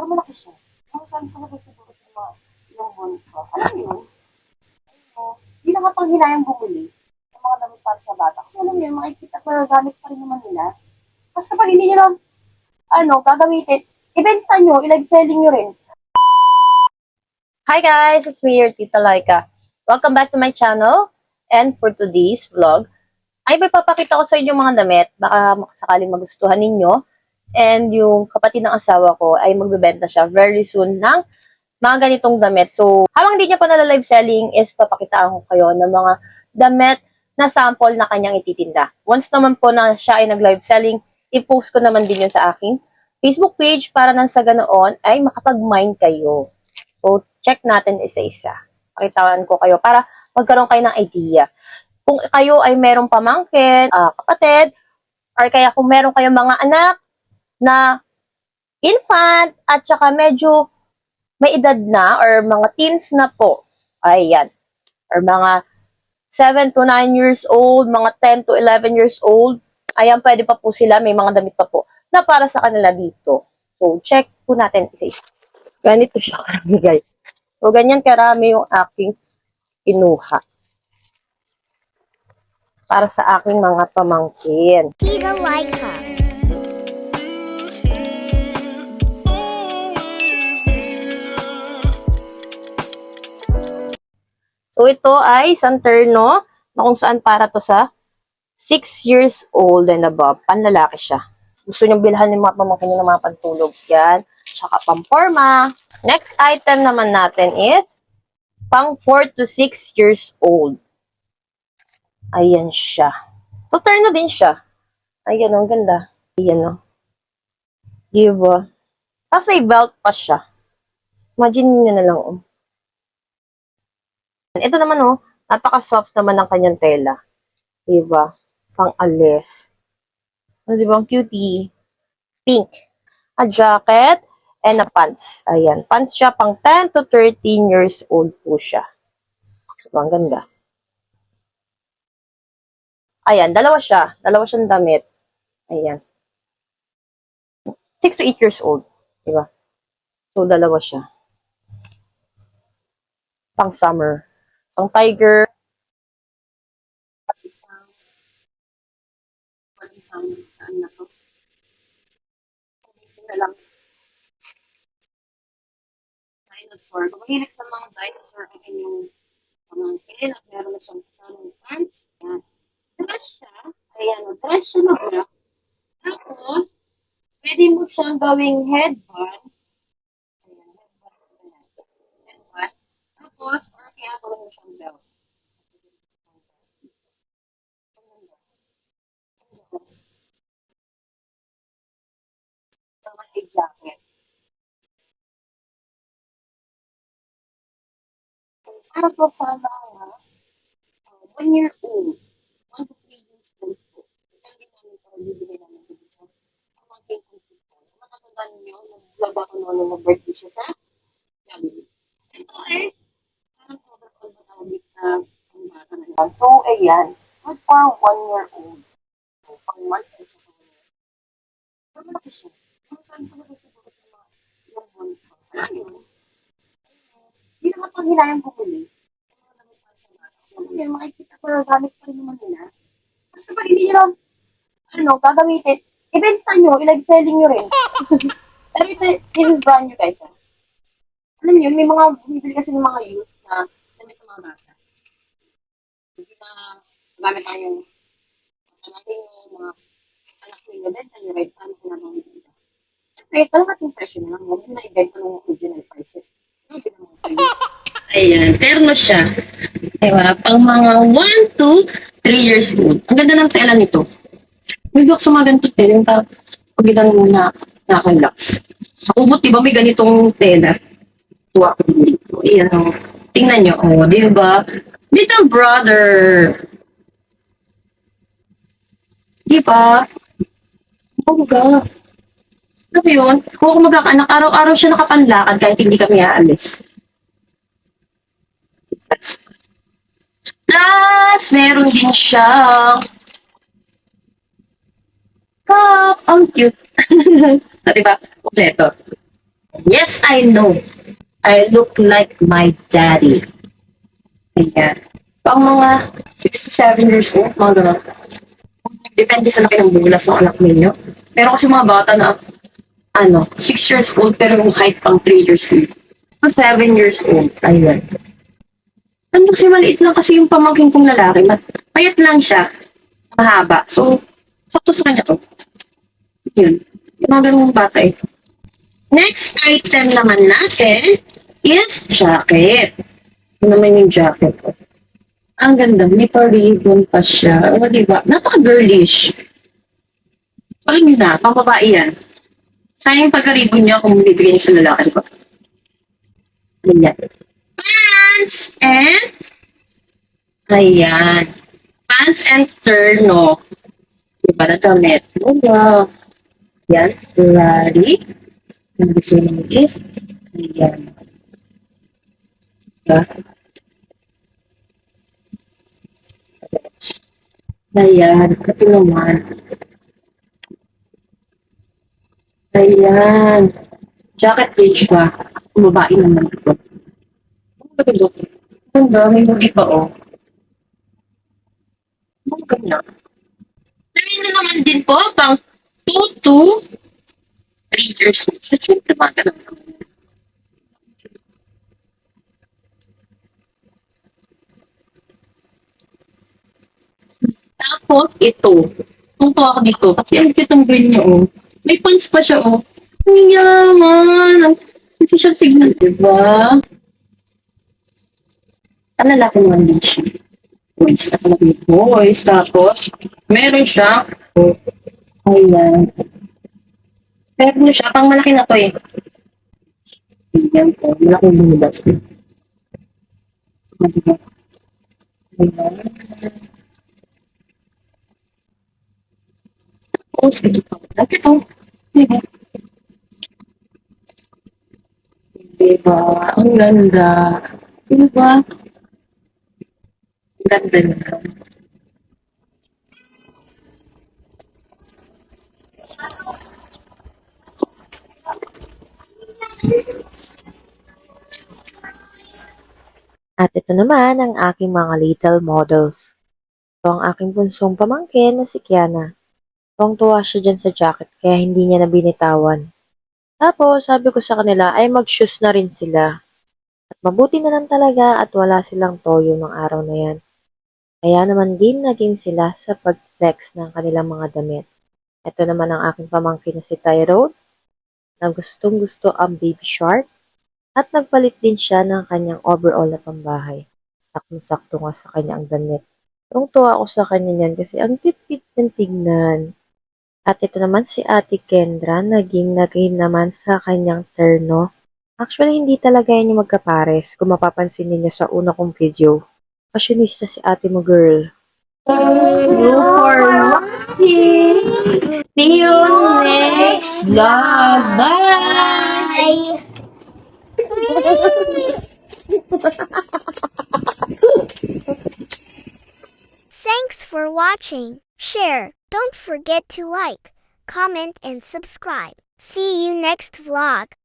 Pero malaki siya. Ang saan ko na siguro sa mga ilang buwan pa. Alam mo yun? Ano, Hindi na nga pang hinayang bumili ng mga damit para sa bata. Kasi alam mo yun, makikita ko gamit pa rin naman nila. Tapos kapag hindi nyo lang, ano, gagamitin, ibenta nyo, i-live selling nyo rin. Hi guys, it's me, your Tita Laika. Welcome back to my channel. And for today's vlog, ay may papakita ko sa inyo mga damit. Baka sakaling magustuhan ninyo. And yung kapatid ng asawa ko ay magbebenta siya very soon ng mga ganitong damit. So, habang hindi niya pa nala-live selling is papakitaan ko kayo ng mga damit na sample na kanyang ititinda. Once naman po na siya ay nag-live selling, i-post ko naman din yun sa aking Facebook page para nang sa ganoon ay makapag-mind kayo. So, check natin isa-isa. Pakitaan ko kayo para magkaroon kayo ng idea. Kung kayo ay merong pamangkin, ah, kapatid, or kaya kung meron kayong mga anak na infant at saka medyo may edad na or mga teens na po, ayan, or mga 7 to 9 years old, mga 10 to 11 years old, ayan, pwede pa po sila, may mga damit pa po na para sa kanila dito. So, check po natin isa-isa. Ganito siya karami, guys. So, ganyan karami yung aking kinuha. Para sa aking mga pamangkin. Tita Laika. So, ito ay isang terno na kung saan para to sa 6 years old and above. Panlalaki siya. Gusto nyo bilhan ng mga pamangkin ng mga pantulog. Yan. Tsaka pamporma. Next item naman natin is pang 4 to 6 years old. Ayan siya. So, terno din siya. Ayan, ang ganda. Ayan, o. Diba? Tapos may belt pa siya. Imagine nyo na lang, oh. Ito naman, oh, napaka-soft naman ng kanyang tela. Diba? Pang alis. Ano, diba? Ang cutie. Pink. A jacket and a pants. Ayan. Pants siya pang 10 to 13 years old po siya. Diba? Ang ganda. Ayan. Dalawa siya. Dalawa siyang damit. Ayan. 6 to 8 years old. Diba? So, dalawa siya. Pang summer. Isang tiger. Isang, isang, saan na to? Ito na lang. Dinosaur. Kung mahilig sa mga dinosaur ang inyong pamangkin at meron na siyang kasamang pants, yan. Dress siya. Ayan, dress siya na black. Tapos, pwede mo siyang gawing headband. Ayan, headband. Ayan. Headband. Tapos, or kaya gawin mo siyang naman ay jacket. Para po sa mga uh, one year old, one to three years old po. Ito din namin ito, bibili namin dito sa mga pink computer. Nakatandaan niyo, nag-vlog noon nung nag-birthday siya sa Jollibee. Ito ay na yan. So, ayan. Good for one year old. So, pang months ay siya year. Pero malaki siya. Ko na siguro sa mga ilang buwan pa. Hindi na nga pang hinayang bumili. Kasi mo yun, makikita ko gamit pa rin naman nila. Tapos kapag hindi nyo ano, gagamitin, ibenta nyo, i-live selling nyo rin. Pero ito, this is brand new guys. Ha? Alam niyo, may mga, bumibili kasi ng mga used na damit ng mga bata. Hindi na gamit tayo yung anak ninyo, mga anak ninyo, benta nyo rin, paano ko na bumibili. Siyempre, kalahating presyo na lang, huwag na ibenta ng original prices. Ano? Ayan, terno siya. Diba? Pang mga 1 to 3 years old. Ang ganda ng tela nito. Sa mga ganito tela, yung parang pag ilan mo na nakalaks. Sa kubot, diba may ganitong tela? Tuwa ko dito. Ayan, oh. Tingnan nyo, oh, di ba? Little brother. Di ba? God. Ano ba yun? Kung ako magkakaanak, araw-araw siya nakapanlakad kahit hindi kami aalis. Plus, meron din siyang cup. Ang cute. Ah, diba? Kompleto. Yes, I know. I look like my daddy. Ayan. Pang mga 6 to 7 years old, mga ganun. Depende sa laki ng bulas ng anak ninyo. Pero kasi mga bata na, ano, 6 years old, pero yung height pang 3 years old. So, 7 years old. Ayan. Ano kasi maliit lang kasi yung pamangkin kong lalaki. Payat lang siya. Mahaba. So, sakto sa kanya to. Yun. Yung mga ganung bata eh. Next item naman natin is jacket. Naman yung jacket ko? Ang ganda. May pa-ribbon pa siya. O, diba? Napaka-girlish. Alam niyo na, pang babae yan. Sayang pagka-ribbon niya kung bibigyan niyo sa lalaki ko. Ganyan. Pants and ayan. Pants and terno. Diba na damit? Wala. Yan. Ready? Ang gusto is, ayan. Diba? Ayan. Ito naman. Ayan. Jacket gauge pa. Babae naman ito. Ang ganda. Ang ganda. May hoodie pa, oh. Ang ganda. Dahil na naman din po, pang 2 to 3 years old. So, syempre, mga ganun. Tapos, ito. Tunto ako dito. Kasi ang cute ang green niya, oh. May pants pa siya, oh. Ang yaman. Kasi siya tignan, di ba? Ang lalaki naman din siya. Boys, nakalagay yung boys. Tapos, meron siya. Oh, ayan. Meron siya. Pang malaki na to eh. Ayan po. Malaking lumabas din. Ayan. Ayan. Tapos, ito pa. Lagi ito. Diba? Diba? Ang ganda. Diba? Ang ganda nito. At ito naman ang aking mga little models. Ito ang aking bunsong pamangkin na si Kiana. Tuwang-tuwa siya dyan sa jacket kaya hindi niya nabinitawan. Tapos sabi ko sa kanila ay mag-shoes na rin sila. At mabuti na lang talaga at wala silang toyo ng araw na yan. Kaya naman din naging sila sa pag-flex ng kanilang mga damit. Ito naman ang aking pamangkin na si Tyrone na gustong gusto ang baby shark at nagpalit din siya ng kanyang overall na pambahay. Sakto-sakto nga sa kanya ang damit. Tuwang-tuwa ako sa kanya niyan kasi ang cute-cute ng tignan. At ito naman si Ate Kendra, naging naging naman sa kanyang terno. Actually, hindi talaga yan yung magkapares. Kung mapapansin ninyo sa una kong video. Fashionista si ate mo, girl. Thank you for watching. See you next vlog. Bye! Thanks for watching. Share. Don't forget to like, comment, and subscribe. See you next vlog.